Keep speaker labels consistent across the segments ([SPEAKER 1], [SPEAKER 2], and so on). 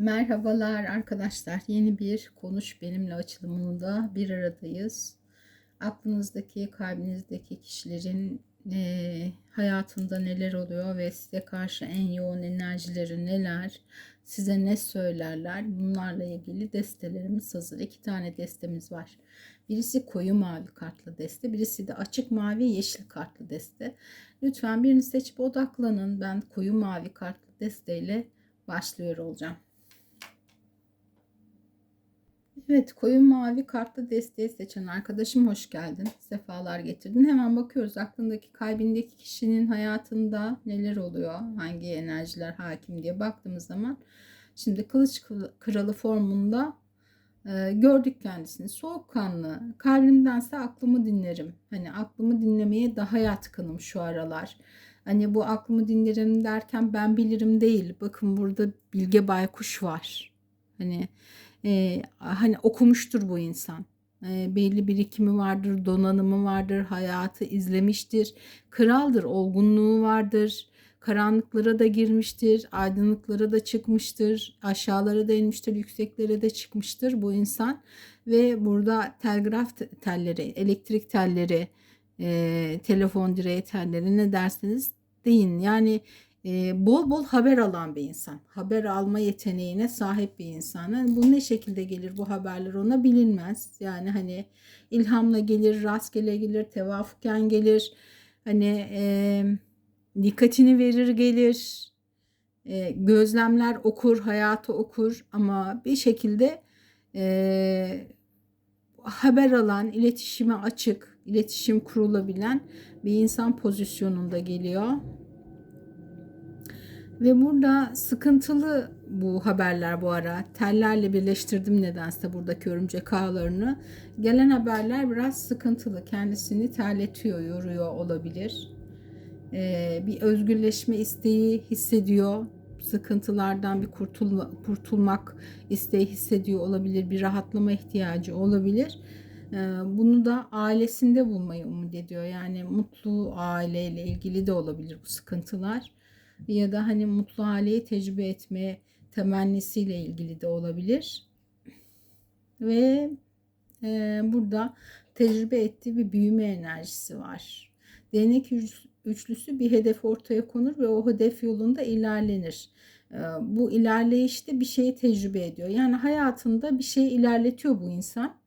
[SPEAKER 1] Merhabalar arkadaşlar. Yeni bir Konuş Benimle açılımında bir aradayız. Aklınızdaki, kalbinizdeki kişilerin eee, hayatında neler oluyor ve size karşı en yoğun enerjileri neler, size ne söylerler bunlarla ilgili destelerimiz hazır. İki tane destemiz var. Birisi koyu mavi kartlı deste, birisi de açık mavi yeşil kartlı deste. Lütfen birini seçip odaklanın. Ben koyu mavi kartlı desteyle başlıyor olacağım. Evet, koyu mavi kartlı desteği seçen arkadaşım hoş geldin. Sefalar getirdin. Hemen bakıyoruz aklındaki, kalbindeki kişinin hayatında neler oluyor, hangi enerjiler hakim diye baktığımız zaman şimdi kılıç kralı formunda e, gördük kendisini. Soğukkanlı, kalbimdense aklımı dinlerim. Hani aklımı dinlemeye daha yatkınım şu aralar. Hani bu aklımı dinlerim derken ben bilirim değil. Bakın burada Bilge Baykuş var. Hani e, hani okumuştur bu insan. E, belli birikimi vardır, donanımı vardır, hayatı izlemiştir. Kraldır, olgunluğu vardır. Karanlıklara da girmiştir, aydınlıklara da çıkmıştır, aşağılara da inmiştir, yükseklere de çıkmıştır bu insan. Ve burada telgraf telleri, elektrik telleri, e, telefon direği telleri ne derseniz deyin. Yani e, bol bol haber alan bir insan. Haber alma yeteneğine sahip bir insan. Yani bu ne şekilde gelir bu haberler ona bilinmez. Yani hani ilhamla gelir, rastgele gelir, tevafuken gelir. Hani e, dikkatini verir gelir. E, gözlemler okur, hayatı okur ama bir şekilde e, haber alan, iletişime açık, iletişim kurulabilen bir insan pozisyonunda geliyor. Ve burada sıkıntılı bu haberler bu ara. Tellerle birleştirdim nedense buradaki örümcek ağlarını. Gelen haberler biraz sıkıntılı. Kendisini terletiyor, yoruyor olabilir. Ee, bir özgürleşme isteği hissediyor. Sıkıntılardan bir kurtulma, kurtulmak isteği hissediyor olabilir. Bir rahatlama ihtiyacı olabilir. Ee, bunu da ailesinde bulmayı umut ediyor. Yani mutlu aileyle ilgili de olabilir bu sıkıntılar ya da hani mutlu haleyi tecrübe etme temennisiyle ilgili de olabilir. Ve e, burada tecrübe ettiği bir büyüme enerjisi var. Değnek üçlüsü bir hedef ortaya konur ve o hedef yolunda ilerlenir. E, bu ilerleyişte bir şeyi tecrübe ediyor. Yani hayatında bir şey ilerletiyor bu insan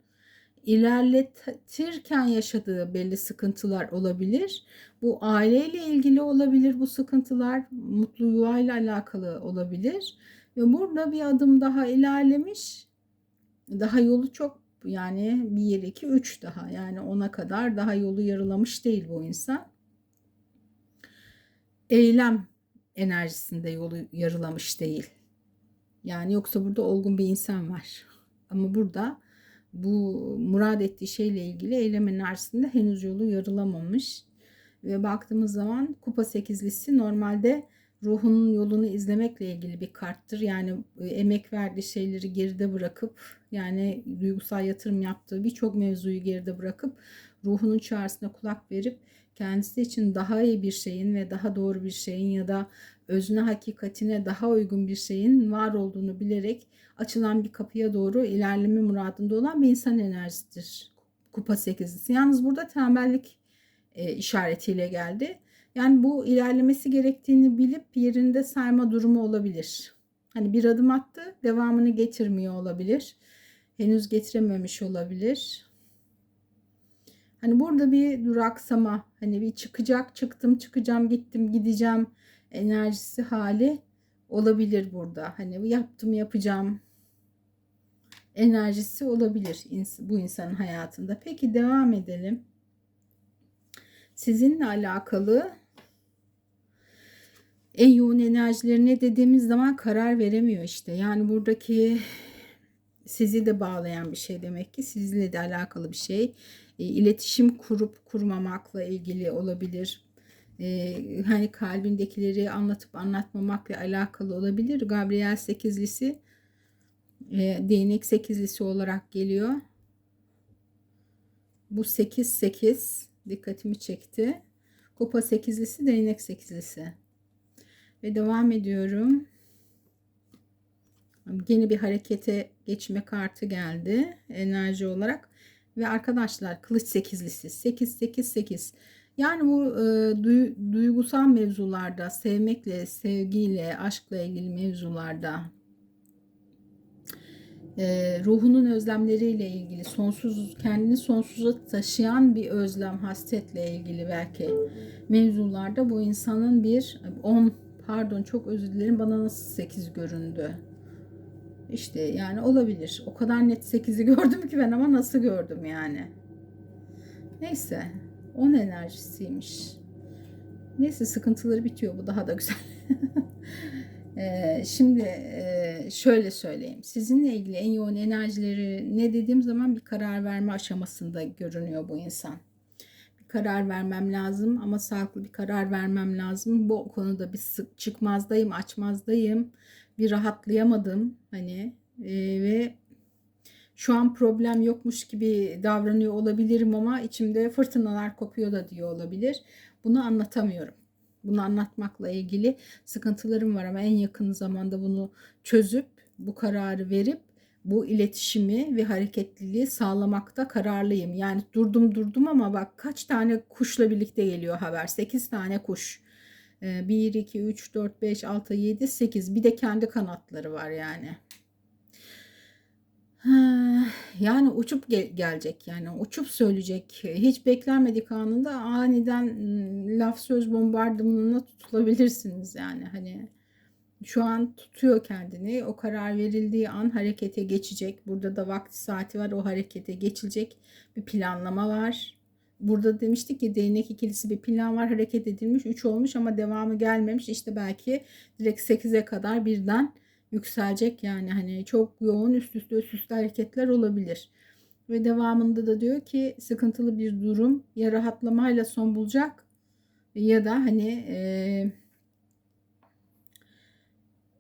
[SPEAKER 1] ilerletirken yaşadığı belli sıkıntılar olabilir. Bu aileyle ilgili olabilir bu sıkıntılar, mutlu yuvayla alakalı olabilir. Ve burada bir adım daha ilerlemiş. Daha yolu çok yani 1 2 3 daha yani ona kadar daha yolu yarılamış değil bu insan. Eylem enerjisinde yolu yarılamış değil. Yani yoksa burada olgun bir insan var. Ama burada bu murad ettiği şeyle ilgili eylem enerjisinde henüz yolu yarılamamış. Ve baktığımız zaman kupa sekizlisi normalde ruhunun yolunu izlemekle ilgili bir karttır. Yani e, emek verdiği şeyleri geride bırakıp yani duygusal yatırım yaptığı birçok mevzuyu geride bırakıp ruhunun çağrısına kulak verip kendisi için daha iyi bir şeyin ve daha doğru bir şeyin ya da özüne hakikatine daha uygun bir şeyin var olduğunu bilerek açılan bir kapıya doğru ilerleme muradında olan bir insan enerjisidir. Kupa sekizlisi. Yalnız burada tembellik e, işaretiyle geldi. Yani bu ilerlemesi gerektiğini bilip yerinde sayma durumu olabilir. Hani bir adım attı, devamını getirmiyor olabilir. Henüz getirememiş olabilir. Hani burada bir duraksama, hani bir çıkacak, çıktım, çıkacağım, gittim, gideceğim enerjisi hali olabilir burada. Hani yaptım, yapacağım enerjisi olabilir bu insanın hayatında. Peki devam edelim. Sizinle alakalı en yoğun enerjilerine dediğimiz zaman karar veremiyor işte. Yani buradaki sizi de bağlayan bir şey demek ki sizinle de alakalı bir şey. E, iletişim kurup kurmamakla ilgili olabilir. E, hani kalbindekileri anlatıp anlatmamakla alakalı olabilir. Gabriel sekizlisi e, değnek sekizlisi olarak geliyor. Bu 8 8 dikkatimi çekti. Kupa sekizlisi, değnek sekizlisi. Ve devam ediyorum. Yeni bir harekete geçme kartı geldi enerji olarak. Ve arkadaşlar kılıç sekizlisi 8 8 8. Yani bu e, duy- duygusal mevzularda sevmekle, sevgiyle, aşkla ilgili mevzularda e, ruhunun özlemleriyle ilgili sonsuz kendini sonsuza taşıyan bir özlem hasretle ilgili belki mevzularda bu insanın bir 10 pardon çok özür dilerim bana nasıl 8 göründü. İşte yani olabilir. O kadar net 8'i gördüm ki ben ama nasıl gördüm yani. Neyse. 10 enerjisiymiş. Neyse sıkıntıları bitiyor. Bu daha da güzel. Ee, şimdi e, şöyle söyleyeyim. Sizinle ilgili en yoğun enerjileri ne dediğim zaman bir karar verme aşamasında görünüyor bu insan. Bir karar vermem lazım ama sağlıklı bir karar vermem lazım. Bu konuda bir sık çıkmazdayım, açmazdayım. Bir rahatlayamadım hani e, ve şu an problem yokmuş gibi davranıyor olabilirim ama içimde fırtınalar kopuyor da diyor olabilir. Bunu anlatamıyorum. Bunu anlatmakla ilgili sıkıntılarım var ama en yakın zamanda bunu çözüp bu kararı verip bu iletişimi ve hareketliliği sağlamakta kararlıyım. Yani durdum durdum ama bak kaç tane kuşla birlikte geliyor haber. 8 tane kuş. 1, 2, 3, 4, 5, 6, 7, 8. Bir de kendi kanatları var yani. Yani uçup gel- gelecek yani uçup söyleyecek. Hiç beklenmedik anında aniden laf söz bombardımanına tutulabilirsiniz yani hani şu an tutuyor kendini. O karar verildiği an harekete geçecek. Burada da vakti saati var. O harekete geçilecek bir planlama var. Burada demiştik ki değnek ikilisi bir plan var. Hareket edilmiş. 3 olmuş ama devamı gelmemiş. İşte belki direkt 8'e kadar birden yükselecek yani hani çok yoğun üst üste üst üste hareketler olabilir. Ve devamında da diyor ki sıkıntılı bir durum ya rahatlamayla son bulacak ya da hani e,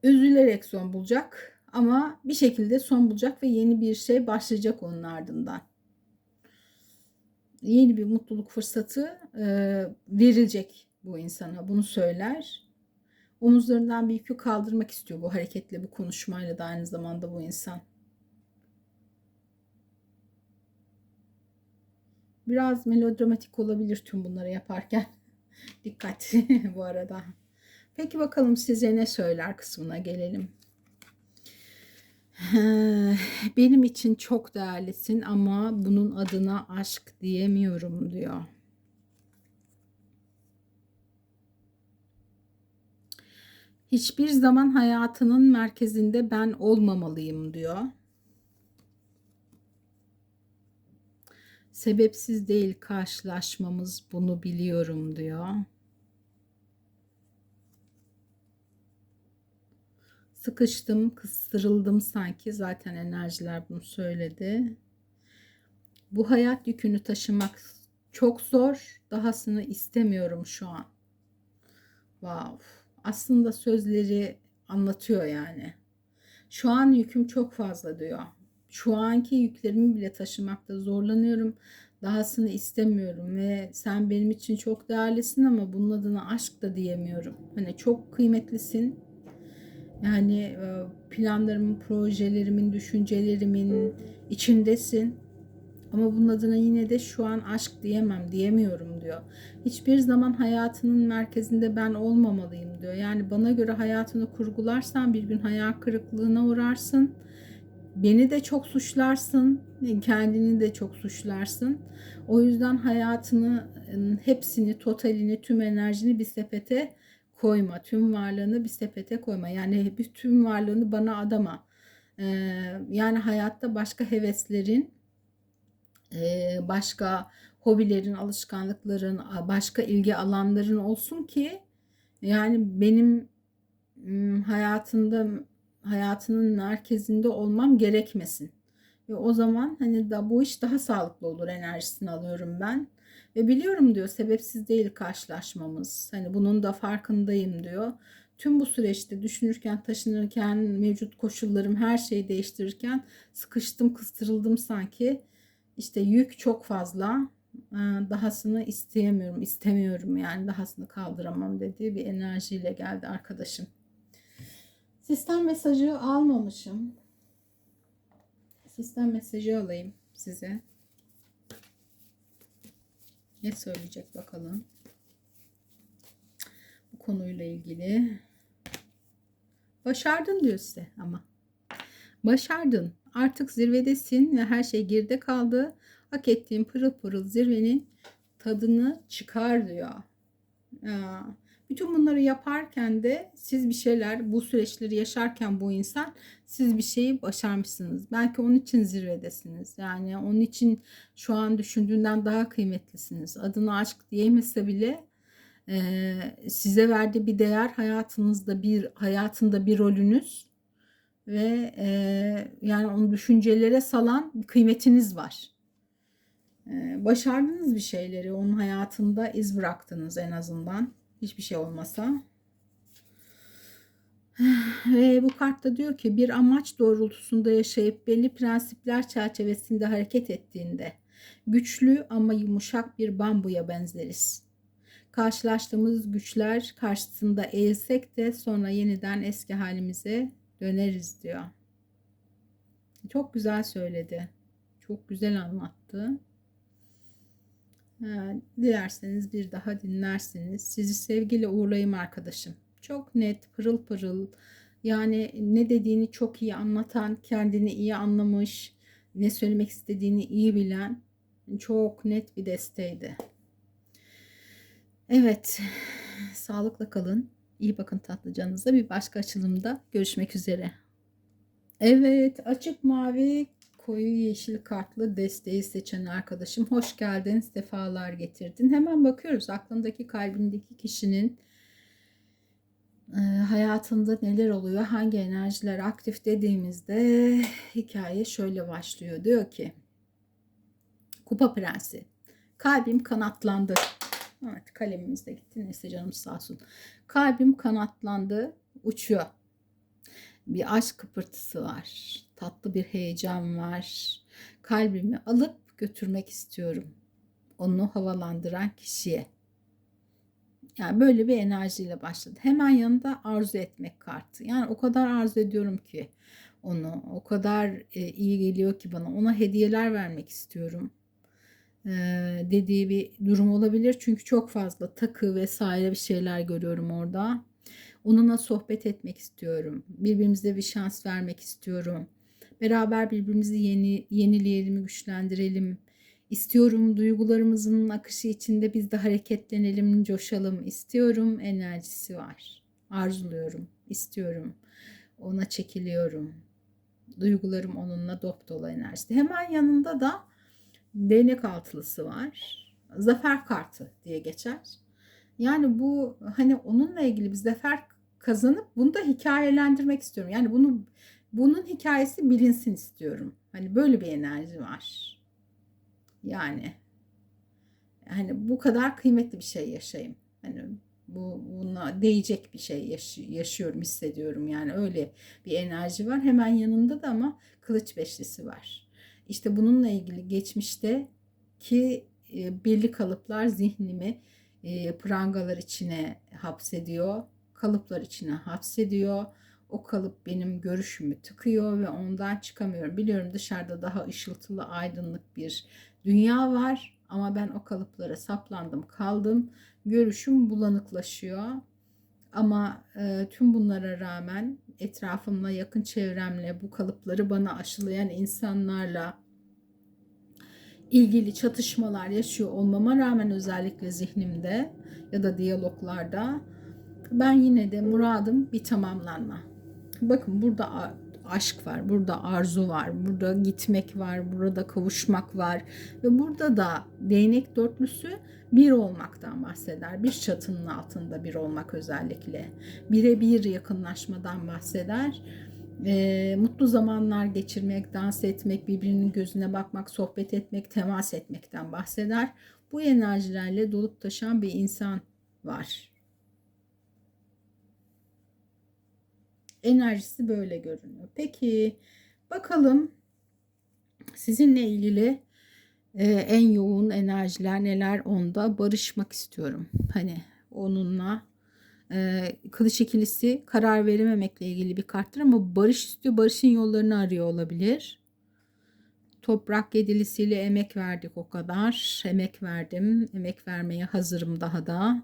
[SPEAKER 1] üzülerek son bulacak ama bir şekilde son bulacak ve yeni bir şey başlayacak onun ardından. Yeni bir mutluluk fırsatı e, verilecek bu insana. Bunu söyler omuzlarından bir yükü kaldırmak istiyor bu hareketle, bu konuşmayla da aynı zamanda bu insan. Biraz melodramatik olabilir tüm bunları yaparken. Dikkat bu arada. Peki bakalım size ne söyler kısmına gelelim. Benim için çok değerlisin ama bunun adına aşk diyemiyorum diyor. Hiçbir zaman hayatının merkezinde ben olmamalıyım diyor. Sebepsiz değil karşılaşmamız bunu biliyorum diyor. Sıkıştım, kıstırıldım sanki. Zaten enerjiler bunu söyledi. Bu hayat yükünü taşımak çok zor. Dahasını istemiyorum şu an. Wow aslında sözleri anlatıyor yani. Şu an yüküm çok fazla diyor. Şu anki yüklerimi bile taşımakta zorlanıyorum. Dahasını istemiyorum ve sen benim için çok değerlisin ama bunun adına aşk da diyemiyorum. Hani çok kıymetlisin. Yani e, planlarımın, projelerimin, düşüncelerimin içindesin ama bunun adına yine de şu an aşk diyemem, diyemiyorum diyor. Hiçbir zaman hayatının merkezinde ben olmamalıyım diyor. Yani bana göre hayatını kurgularsan bir gün hayal kırıklığına uğrarsın. Beni de çok suçlarsın, kendini de çok suçlarsın. O yüzden hayatını hepsini, totalini, tüm enerjini bir sepete koyma. Tüm varlığını bir sepete koyma. Yani bütün varlığını bana adama. Ee, yani hayatta başka heveslerin, başka hobilerin, alışkanlıkların, başka ilgi alanların olsun ki yani benim hayatında hayatının merkezinde olmam gerekmesin. Ve o zaman hani da bu iş daha sağlıklı olur enerjisini alıyorum ben. Ve biliyorum diyor sebepsiz değil karşılaşmamız. Hani bunun da farkındayım diyor. Tüm bu süreçte düşünürken, taşınırken, mevcut koşullarım her şeyi değiştirirken sıkıştım, kıstırıldım sanki işte yük çok fazla. Ee, dahasını isteyemiyorum, istemiyorum yani dahasını kaldıramam dediği bir enerjiyle geldi arkadaşım. Sistem mesajı almamışım. Sistem mesajı alayım size. Ne söyleyecek bakalım. Bu konuyla ilgili. Başardın diyor size ama. Başardın. Artık zirvedesin ve her şey geride kaldı. Hak ettiğin pırıl pırıl zirvenin tadını çıkar diyor. Bütün bunları yaparken de siz bir şeyler bu süreçleri yaşarken bu insan siz bir şeyi başarmışsınız. Belki onun için zirvedesiniz. Yani onun için şu an düşündüğünden daha kıymetlisiniz. Adına aşk diyemese bile size verdiği bir değer hayatınızda bir hayatında bir rolünüz ve e, yani onu düşüncelere salan kıymetiniz var. E, başardınız bir şeyleri onun hayatında iz bıraktınız en azından hiçbir şey olmasa. Ve bu kartta diyor ki bir amaç doğrultusunda yaşayıp belli prensipler çerçevesinde hareket ettiğinde güçlü ama yumuşak bir bambuya benzeriz. Karşılaştığımız güçler karşısında eğilsek de sonra yeniden eski halimize döneriz diyor. Çok güzel söyledi. Çok güzel anlattı. Dilerseniz bir daha dinlersiniz. Sizi sevgiyle uğurlayayım arkadaşım. Çok net, pırıl pırıl. Yani ne dediğini çok iyi anlatan, kendini iyi anlamış, ne söylemek istediğini iyi bilen çok net bir desteğiydi. Evet, sağlıkla kalın. İyi bakın tatlı canınıza. Bir başka açılımda görüşmek üzere. Evet, açık mavi koyu yeşil kartlı desteği seçen arkadaşım hoş geldin, sefalar getirdin. Hemen bakıyoruz aklındaki kalbindeki kişinin e, hayatında neler oluyor, hangi enerjiler aktif dediğimizde hikaye şöyle başlıyor. Diyor ki Kupa Prensi kalbim kanatlandı. Evet kalemimiz de gitti neyse canım sağ olsun. Kalbim kanatlandı uçuyor. Bir aşk kıpırtısı var tatlı bir heyecan var. Kalbimi alıp götürmek istiyorum. Onu havalandıran kişiye. Yani böyle bir enerjiyle başladı. Hemen yanında arzu etmek kartı. Yani o kadar arzu ediyorum ki onu. O kadar e, iyi geliyor ki bana. Ona hediyeler vermek istiyorum. Dediği bir durum olabilir. Çünkü çok fazla takı vesaire bir şeyler görüyorum orada. Onunla sohbet etmek istiyorum. Birbirimize bir şans vermek istiyorum. Beraber birbirimizi yeni, yenileyelim, güçlendirelim. İstiyorum duygularımızın akışı içinde biz de hareketlenelim, coşalım. İstiyorum enerjisi var. Arzuluyorum, istiyorum. Ona çekiliyorum. Duygularım onunla dop dolu enerjisi. Hemen yanında da değnek altılısı var. Zafer kartı diye geçer. Yani bu hani onunla ilgili bir zafer kazanıp bunu da hikayelendirmek istiyorum. Yani bunu bunun hikayesi bilinsin istiyorum. Hani böyle bir enerji var. Yani hani bu kadar kıymetli bir şey yaşayayım. Hani bu buna değecek bir şey yaş- yaşıyorum, hissediyorum. Yani öyle bir enerji var. Hemen yanında da ama kılıç beşlisi var. İşte bununla ilgili geçmişte ki e, belli kalıplar zihnimi e, prangalar içine hapsediyor, kalıplar içine hapsediyor o kalıp benim görüşümü tıkıyor ve ondan çıkamıyorum. Biliyorum dışarıda daha ışıltılı, aydınlık bir dünya var ama ben o kalıplara saplandım, kaldım. Görüşüm bulanıklaşıyor. Ama e, tüm bunlara rağmen etrafımla, yakın çevremle, bu kalıpları bana aşılayan insanlarla ilgili çatışmalar yaşıyor olmama rağmen özellikle zihnimde ya da diyaloglarda ben yine de muradım bir tamamlanma. Bakın burada aşk var, burada arzu var, burada gitmek var, burada kavuşmak var ve burada da değnek dörtlüsü bir olmaktan bahseder. Bir çatının altında bir olmak özellikle. Birebir yakınlaşmadan bahseder. E, mutlu zamanlar geçirmek, dans etmek, birbirinin gözüne bakmak, sohbet etmek, temas etmekten bahseder. Bu enerjilerle dolup taşan bir insan var enerjisi böyle görünüyor. Peki bakalım sizinle ilgili e, en yoğun enerjiler neler onda barışmak istiyorum. Hani onunla e, kılıç ikilisi karar verememekle ilgili bir karttır ama barış istiyor. Barışın yollarını arıyor olabilir. Toprak yedilisiyle emek verdik o kadar. Emek verdim. Emek vermeye hazırım daha da.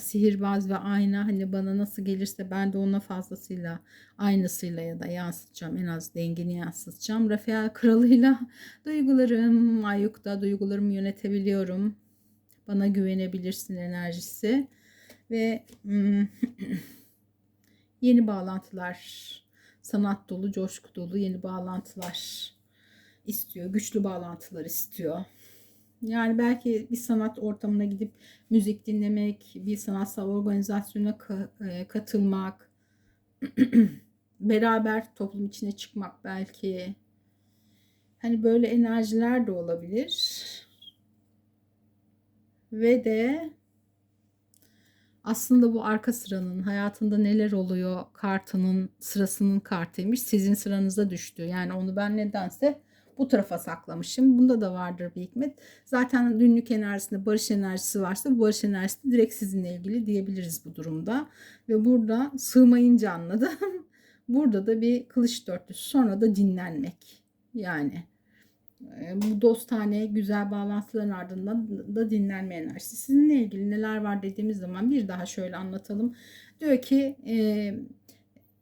[SPEAKER 1] Sihirbaz ve ayna hani bana nasıl gelirse ben de ona fazlasıyla aynısıyla ya da yansıtacağım. En az dengini yansıtacağım. Rafael kralıyla duygularım, Ayuk'ta duygularımı yönetebiliyorum. Bana güvenebilirsin enerjisi. Ve hmm, yeni bağlantılar, sanat dolu, coşku dolu yeni bağlantılar istiyor. Güçlü bağlantılar istiyor. Yani belki bir sanat ortamına gidip müzik dinlemek, bir sanatsal organizasyona e, katılmak, beraber toplum içine çıkmak belki. Hani böyle enerjiler de olabilir. Ve de aslında bu arka sıranın hayatında neler oluyor kartının sırasının kartıymış. Sizin sıranıza düştü. Yani onu ben nedense bu tarafa saklamışım. Bunda da vardır bir hikmet. Zaten dünlük enerjisinde barış enerjisi varsa bu barış enerjisi direkt sizinle ilgili diyebiliriz bu durumda. Ve burada sığmayınca anladım. burada da bir kılıç dörtlüsü sonra da dinlenmek. Yani e, bu dostane güzel bağlantıların ardından da dinlenme enerjisi. Sizinle ilgili neler var dediğimiz zaman bir daha şöyle anlatalım. Diyor ki e,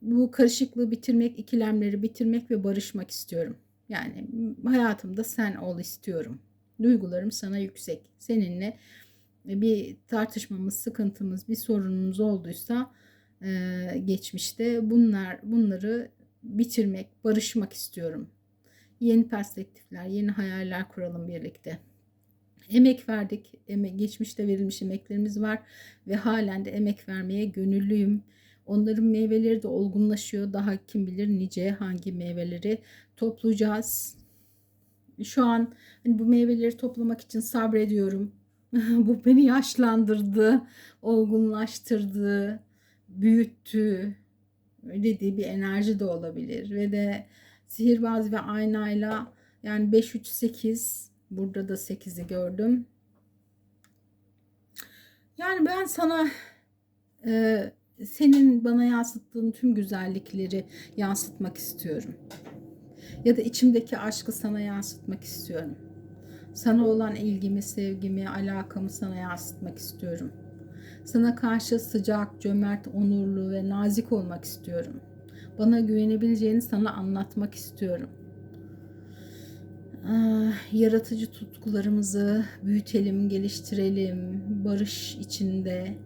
[SPEAKER 1] bu karışıklığı bitirmek, ikilemleri bitirmek ve barışmak istiyorum. Yani hayatımda sen ol istiyorum. Duygularım sana yüksek. Seninle bir tartışmamız, sıkıntımız, bir sorunumuz olduysa e, geçmişte bunlar bunları bitirmek, barışmak istiyorum. Yeni perspektifler, yeni hayaller kuralım birlikte. Emek verdik. Emek, geçmişte verilmiş emeklerimiz var ve halen de emek vermeye gönüllüyüm. Onların meyveleri de olgunlaşıyor. Daha kim bilir nice hangi meyveleri toplayacağız. Şu an hani bu meyveleri toplamak için sabrediyorum. bu beni yaşlandırdı, olgunlaştırdı, büyüttü. Dediği bir enerji de olabilir ve de sihirbaz ve aynayla yani 5 3 8 burada da 8'i gördüm. Yani ben sana e, senin bana yansıttığın tüm güzellikleri yansıtmak istiyorum. Ya da içimdeki aşkı sana yansıtmak istiyorum. Sana olan ilgimi, sevgimi, alakamı sana yansıtmak istiyorum. Sana karşı sıcak, cömert, onurlu ve nazik olmak istiyorum. Bana güvenebileceğini sana anlatmak istiyorum. Ah, yaratıcı tutkularımızı büyütelim, geliştirelim, barış içinde,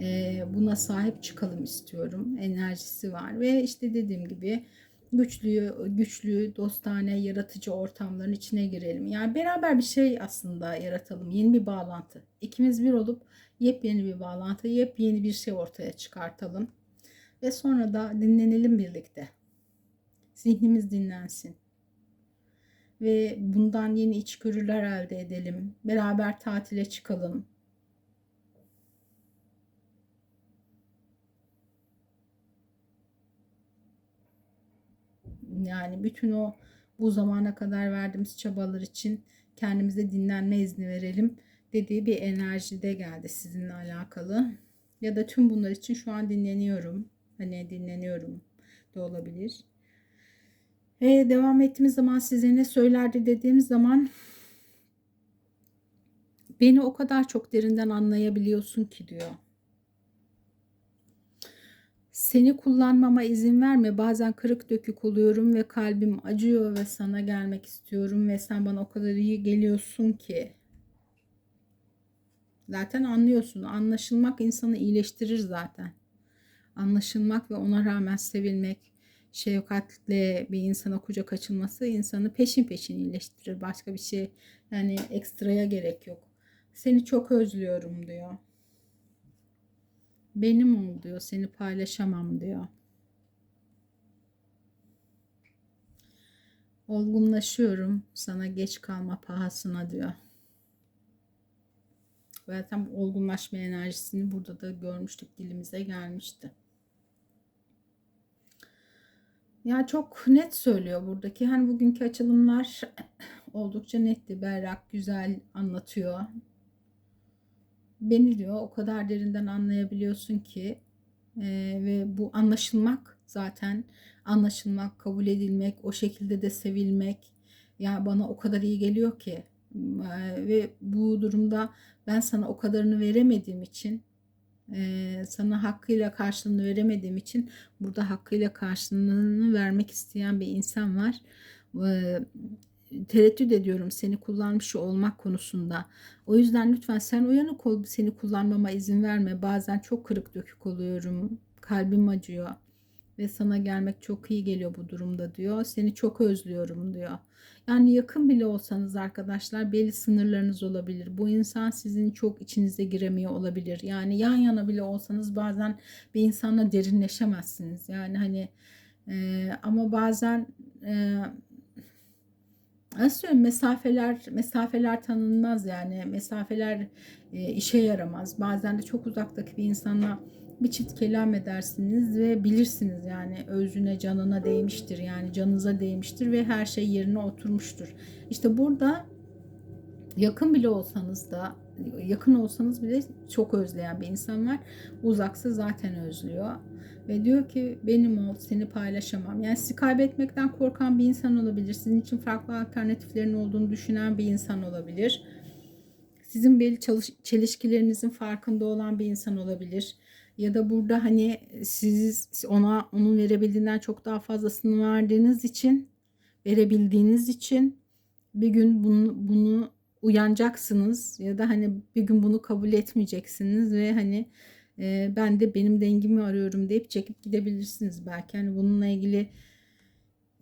[SPEAKER 1] e, buna sahip çıkalım istiyorum. Enerjisi var ve işte dediğim gibi güçlü, güçlü, dostane, yaratıcı ortamların içine girelim. Yani beraber bir şey aslında yaratalım. Yeni bir bağlantı. İkimiz bir olup yepyeni bir bağlantı, yepyeni bir şey ortaya çıkartalım. Ve sonra da dinlenelim birlikte. Zihnimiz dinlensin. Ve bundan yeni içgörüler elde edelim. Beraber tatile çıkalım. Yani bütün o bu zamana kadar verdiğimiz çabalar için kendimize dinlenme izni verelim dediği bir enerji de geldi sizinle alakalı. Ya da tüm bunlar için şu an dinleniyorum. Hani dinleniyorum da olabilir. Ve devam ettiğimiz zaman size ne söylerdi dediğim zaman beni o kadar çok derinden anlayabiliyorsun ki diyor. Seni kullanmama izin verme. Bazen kırık dökük oluyorum ve kalbim acıyor ve sana gelmek istiyorum ve sen bana o kadar iyi geliyorsun ki. Zaten anlıyorsun. Anlaşılmak insanı iyileştirir zaten. Anlaşılmak ve ona rağmen sevilmek, şefkatle bir insana kucak açılması insanı peşin peşin iyileştirir. Başka bir şey yani ekstraya gerek yok. Seni çok özlüyorum diyor. Benim ol diyor. Seni paylaşamam diyor. Olgunlaşıyorum sana geç kalma pahasına diyor. Zaten olgunlaşma enerjisini burada da görmüştük dilimize gelmişti. Ya çok net söylüyor buradaki. Hani bugünkü açılımlar oldukça netti, berrak, güzel anlatıyor. Beni diyor o kadar derinden anlayabiliyorsun ki e, ve bu anlaşılmak zaten anlaşılmak, kabul edilmek, o şekilde de sevilmek ya bana o kadar iyi geliyor ki e, ve bu durumda ben sana o kadarını veremediğim için e, sana hakkıyla karşılığını veremediğim için burada hakkıyla karşılığını vermek isteyen bir insan var. E, tereddüt ediyorum seni kullanmış olmak konusunda. O yüzden lütfen sen uyanık ol seni kullanmama izin verme. Bazen çok kırık dökük oluyorum. Kalbim acıyor ve sana gelmek çok iyi geliyor bu durumda diyor. Seni çok özlüyorum diyor. Yani yakın bile olsanız arkadaşlar belli sınırlarınız olabilir. Bu insan sizin çok içinize giremiyor olabilir. Yani yan yana bile olsanız bazen bir insanla derinleşemezsiniz. Yani hani e, ama bazen e, nasıl söyleyeyim mesafeler mesafeler tanınmaz yani mesafeler e, işe yaramaz. Bazen de çok uzaktaki bir insanla bir çift kelam edersiniz ve bilirsiniz yani özüne canına değmiştir yani canınıza değmiştir ve her şey yerine oturmuştur. İşte burada yakın bile olsanız da yakın olsanız bile çok özleyen bir insan var. Uzaksa zaten özlüyor. Ve diyor ki benim ol seni paylaşamam. Yani sizi kaybetmekten korkan bir insan olabilir. Sizin için farklı alternatiflerin olduğunu düşünen bir insan olabilir. Sizin belli çalış- çelişkilerinizin farkında olan bir insan olabilir ya da burada hani siz ona onun verebildiğinden çok daha fazlasını verdiğiniz için verebildiğiniz için bir gün bunu, bunu uyanacaksınız ya da hani bir gün bunu kabul etmeyeceksiniz ve hani e, ben de benim dengimi arıyorum deyip çekip gidebilirsiniz belki hani bununla ilgili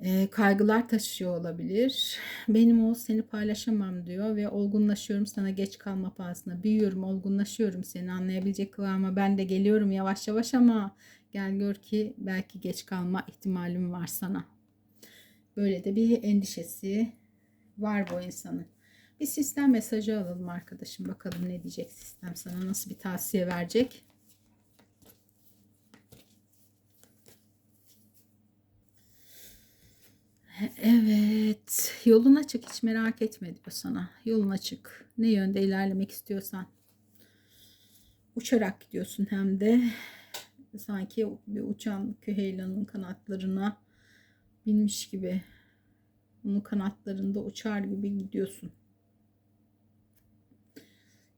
[SPEAKER 1] e, kaygılar taşıyor olabilir. Benim o seni paylaşamam diyor ve olgunlaşıyorum sana geç kalma pahasına. Büyüyorum, olgunlaşıyorum seni anlayabilecek kıvama. Ben de geliyorum yavaş yavaş ama gel gör ki belki geç kalma ihtimalim var sana. Böyle de bir endişesi var bu insanın. Bir sistem mesajı alalım arkadaşım. Bakalım ne diyecek sistem sana nasıl bir tavsiye verecek. Evet. Yolun açık hiç merak etme diyor sana. Yolun açık. Ne yönde ilerlemek istiyorsan. Uçarak gidiyorsun hem de sanki bir uçan küheylanın kanatlarına binmiş gibi. Onun kanatlarında uçar gibi gidiyorsun.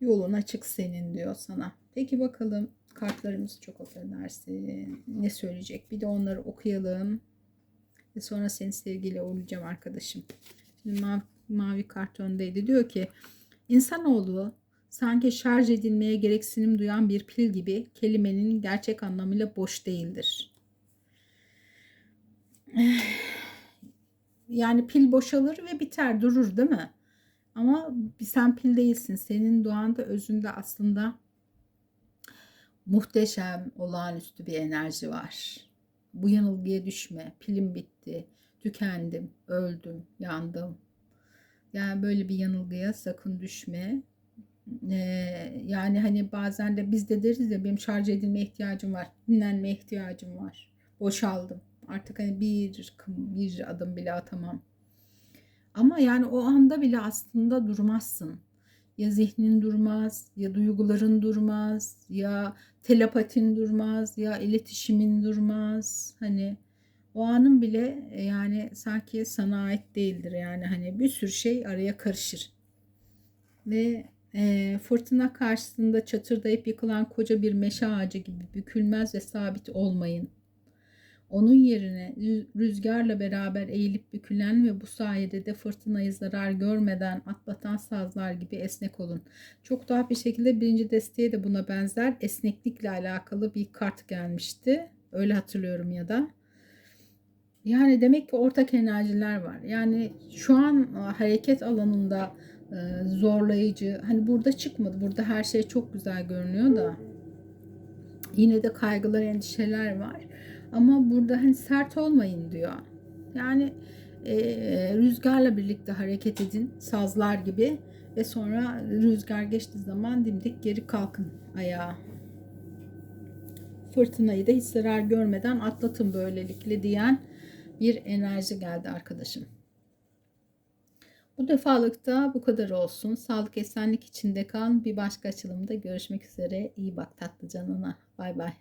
[SPEAKER 1] Yolun açık senin diyor sana. Peki bakalım kartlarımız çok affedersin. Ne söyleyecek? Bir de onları okuyalım. Ve sonra seni sevgiyle olacağım arkadaşım. Şimdi mavi, mavi kart öndeydi. Diyor ki insanoğlu sanki şarj edilmeye gereksinim duyan bir pil gibi kelimenin gerçek anlamıyla boş değildir. Yani pil boşalır ve biter durur değil mi? Ama sen pil değilsin. Senin doğanda özünde aslında muhteşem, olağanüstü bir enerji var. Bu yanılgıya düşme. Pilim bitti. Tükendim. Öldüm. Yandım. Yani böyle bir yanılgıya sakın düşme. Ee, yani hani bazen de biz de deriz ya benim şarj edilme ihtiyacım var. Dinlenme ihtiyacım var. Boşaldım. Artık hani bir, bir adım bile atamam. Ama yani o anda bile aslında durmazsın ya zihnin durmaz, ya duyguların durmaz, ya telepatin durmaz, ya iletişimin durmaz. Hani o anın bile e, yani sanki sana ait değildir. Yani hani bir sürü şey araya karışır. Ve e, fırtına karşısında çatırdayıp yıkılan koca bir meşe ağacı gibi bükülmez ve sabit olmayın. Onun yerine rüzgarla beraber eğilip bükülen ve bu sayede de fırtınayı zarar görmeden atlatan sazlar gibi esnek olun. Çok daha bir şekilde birinci desteğe de buna benzer esneklikle alakalı bir kart gelmişti. Öyle hatırlıyorum ya da. Yani demek ki ortak enerjiler var. Yani şu an e, hareket alanında e, zorlayıcı. Hani burada çıkmadı. Burada her şey çok güzel görünüyor da. Yine de kaygılar, endişeler var. Ama burada hani sert olmayın diyor. Yani e, rüzgarla birlikte hareket edin sazlar gibi ve sonra rüzgar geçtiği zaman dimdik geri kalkın ayağa. Fırtınayı da hiç zarar görmeden atlatın böylelikle diyen bir enerji geldi arkadaşım. Bu defalıkta bu kadar olsun. Sağlık esenlik içinde kal. Bir başka açılımda görüşmek üzere. İyi bak tatlı canına. Bay bay.